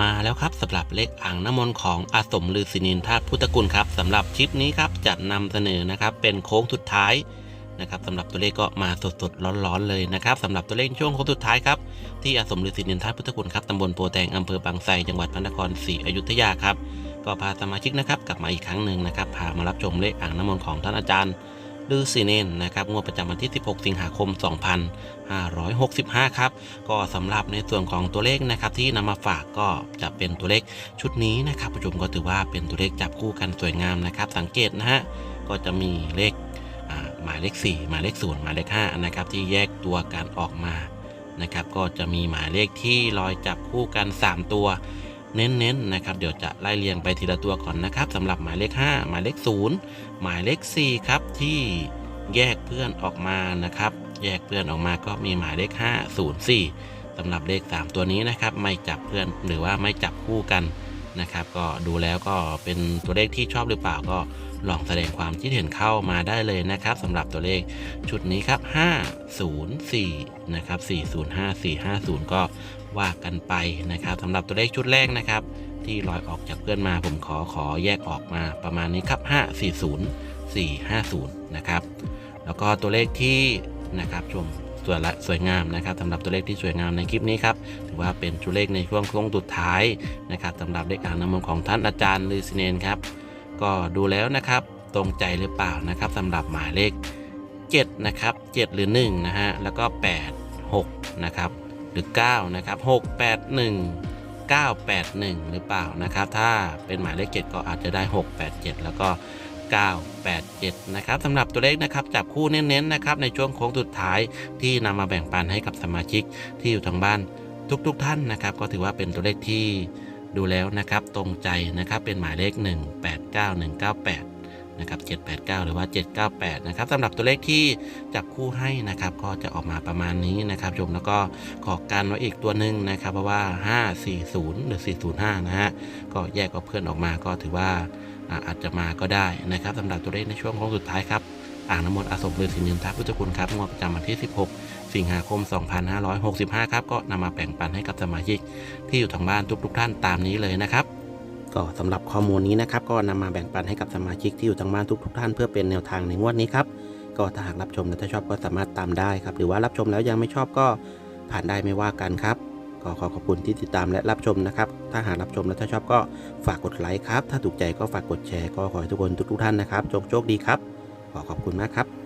มาแล้วครับสำหรับเลขอ่างน้ำมนต์ของอาสมฤาษีนินทาตุพุทธกุลครับสำหรับคลิปนี้ครับจะนำเสนอนะครับเป็นโค้งสุดท้ายนะครับสำหรับตัวเลขก็มาสดๆร้อนๆเลยนะครับสำหรับตัวเลขช่วงโค้งสุดท้ายครับที่อาสมฤาษีนินทาตุพุทธกุลครับตำบลโพแตงอำเภอบางไทรจังหวัดพระนครศรีอยุธยาครับก็พาสมาชิกนะครับกลับมาอีกครั้งหนึ่งนะครับพามารับชมเลขอ่างน้ำมนต์ของท่านอาจารย์ ฤาษีเนนนะครับงวดประจำวันที่ 16 สิงหาคม 2565 ครับ ก็สำหรับในส่วนของตัวเลขนะครับที่นำมาฝากก็จะเป็นตัวเลขชุดนี้นะครับผู้ชมก็ถือว่าเป็นตัวเลขจับคู่กันสวยงามนะครับ สังเกตนะฮะก็จะมีเลขหมายเลข 4 หมายเลข0หมายเลข5นะครับที่แยกตัวกันออกมานะครับก็จะมีหมายเลขที่ลอยจับคู่กัน 3 ตัว เน้นๆนะครับเดี๋ยวจะไล่เรียงไปทีละตัวก่อนนะครับสำหรับหมายเลข 5 หมายเลข 0 หมายเลข 4 ครับที่แยกเพื่อนออกมานะครับ แยกเพื่อนออกมาก็มีหมายเลข 504สำหรับเลข 3 ตัวนี้นะครับ ไม่จับเพื่อนหรือว่าไม่จับคู่กัน นะครับ ก็ดูแล้วก็เป็นตัวเลขที่ชอบหรือเปล่าก็ลองแสดงความคิดเห็นเข้ามาได้เลยนะครับสำหรับตัวเลขชุดนี้ครับ 504 นะครับ 405 450 ก็ว่ากันไปนะครับสำหรับตัวเลขชุดแรกนะครับ ที่ลอยออกจากเพื่อนมาผมขอขอแยกออกมาประมาณนี้ครับ 540 450 นะครับ แล้วก็ตัวเลขที่นะครับชม สวยละสวยงามนะครับสำหรับตัวเลขที่สวยงามในคลิปนี้ครับถือว่าเป็นตัวเลขในช่วงโค้งสุดท้ายนะครับสำหรับเลขอ่างน้ำมนต์ของท่านอาจารย์ลือซิเนนครับก็ดูแล้วนะครับตรงใจหรือเปล่านะครับสำหรับหมายเลข 7 นะครับ 7 หรือ1นะฮะแล้วก็ 8 6 นะครับ หรือ 9 นะครับ 6 8 1 981 หรือเปล่านะครับ ถ้าเป็นหมายเลข 7 ก็อาจจะได้ 687 แล้วก็ 987 นะครับสำหรับตัวเลขนะครับจับคู่เน้นๆนะครับในช่วงโค้งสุดท้ายที่นำมาแบ่งปันให้กับสมาชิกที่อยู่ทางบ้านทุกๆทท่านนะครับ ก็ถือว่าเป็นตัวเลขที่ดูแล้วนะครับ ตรงใจนะครับเป็นหมายเลข 189198 นะครับ789 หรือว่า 798 นะครับสำหรับตัวเลขที่จับคู่ให้นะครับ ก็จะออกมาประมาณนี้นะครับชมแล้วก็ขอกันไว้อีกตัวหนึ่งนะครับ เพราะว่า 540 หรือ 405 นะฮะก็แยกกับเพื่อนออกมาก็ถือว่าอาอาจจะมาก็ได้นะครับสำหรับตัวเลขในช่วงของสุดท้ายครับอ่างน้ำมนต์อาสมฤาษีนินทพุทธคุณครับงวดประจำวันที่ 16 สิงหาคม 2565 ครับ ก็นำมาแบ่งปันให้กับสมาชิกที่อยู่ทางบ้านทุกๆท่านตามนี้เลยนะครับ ก็สำหรับข้อมูลนี้นะครับ ก็นำมาแบ่งปันให้กับสมาชิกที่อยู่ทางบ้านทุกๆท่านเพื่อเป็นแนวทางในงวดนี้ครับก็ถ้าหากรับชมและถ้าชอบก็สามารถตามได้ครับ หรือว่ารับชมแล้วยังไม่ชอบก็ผ่านได้ไม่ว่ากันครับ ก็ขอขอบคุณที่ติดตามและรับชมนะครับ ถ้าหากรับชมและถ้าชอบก็ฝากกดไลค์ครับ ถ้าถูกใจก็ฝากกดแชร์ก็ขอให้ทุกคนทุกๆท่านนะครับโชคโชคดีครับ ขอขอบคุณมากครับ